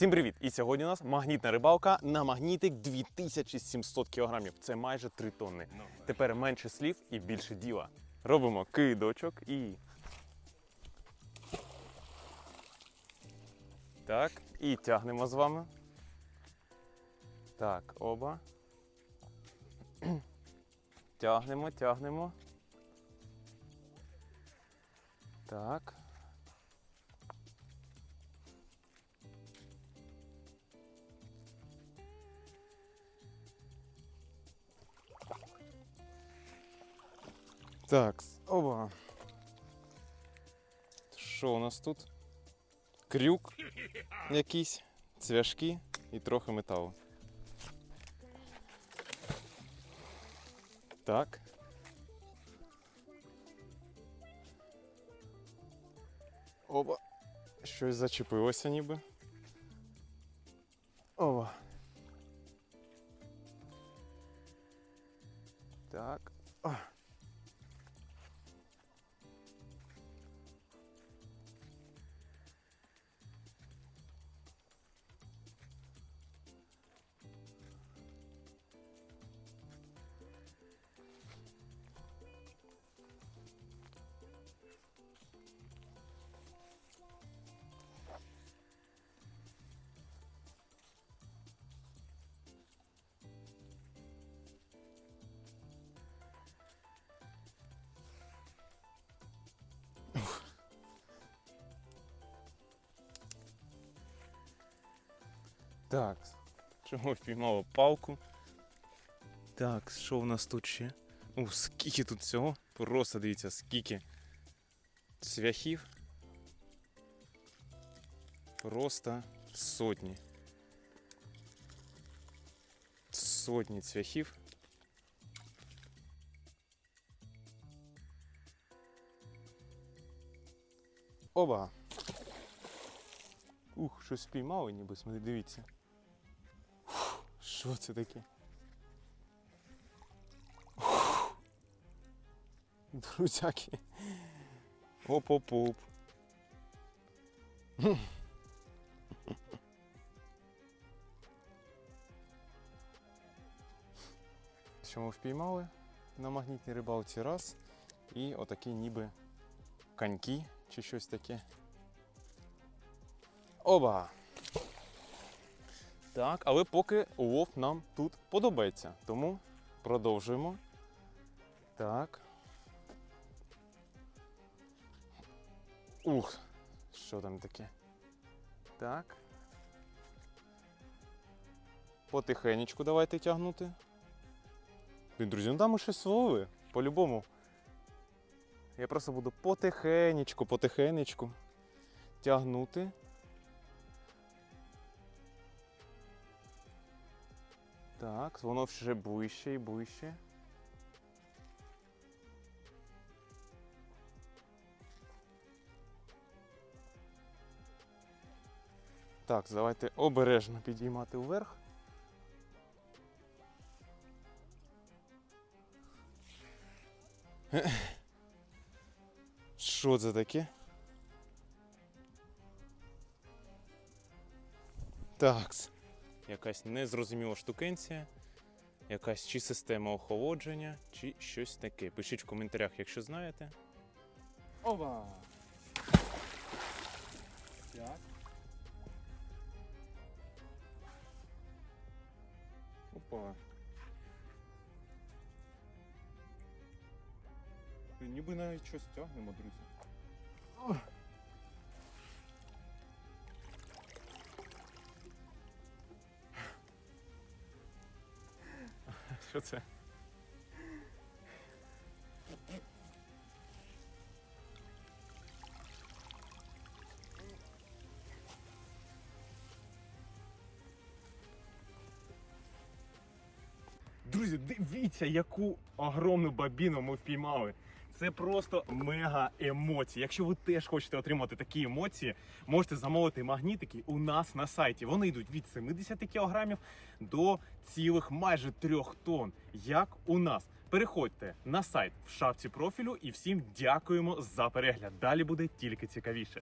Всім привіт! І сьогодні у нас магнітна рибалка на магнітик 2700 кг. Це майже 3 тонни. Тепер менше слів і більше діла. Робимо кидочок і. Так, і тягнемо з вами. Так, оба. Тягнемо, тягнемо. Так. Так, оба. Що у нас тут? Крюк якийсь, цвяшки і трохи металу. Так. Оба. Щось зачепилося ніби. Оба. Так. Так, чому впіймало палку? Так, що в нас тут ще? У, скільки тут всього? Просто дивіться, скільки цвяхів. Просто сотні. Сотні цвяхів. Оба! Ух, щось спіймали, ніби, смотри, дивіться. Що це таке? Фух. Друзяки. Оп-оп-оп. Що ми впіймали на магнітній рибалці раз. І отакі ніби коньки чи щось таке. Оба! Так, але поки улов нам тут подобається. Тому продовжуємо. Так. Ух, що там таке? Так. Потихенечку давайте тягнути. Блін, друзі, ну там ми щось словили. По-любому. Я просто буду потихенечку, потихенечку тягнути. Так, воно вже ближче і ближче. Так, давайте обережно підіймати вверх. Що це таке? Такс. Якась незрозуміла штукенція, якась чи система охолодження, чи щось таке. Пишіть в коментарях, якщо знаєте. Оба! Так. Опа. Ніби навіть щось тягнемо, друзі. Що це? Друзі, дивіться, яку огромну бабіну ми впіймали. Це просто мега емоції. Якщо ви теж хочете отримати такі емоції, можете замовити магнітики у нас на сайті. Вони йдуть від 70 кг до цілих майже 3 тонн, як у нас. Переходьте на сайт в шапці профілю і всім дякуємо за перегляд. Далі буде тільки цікавіше.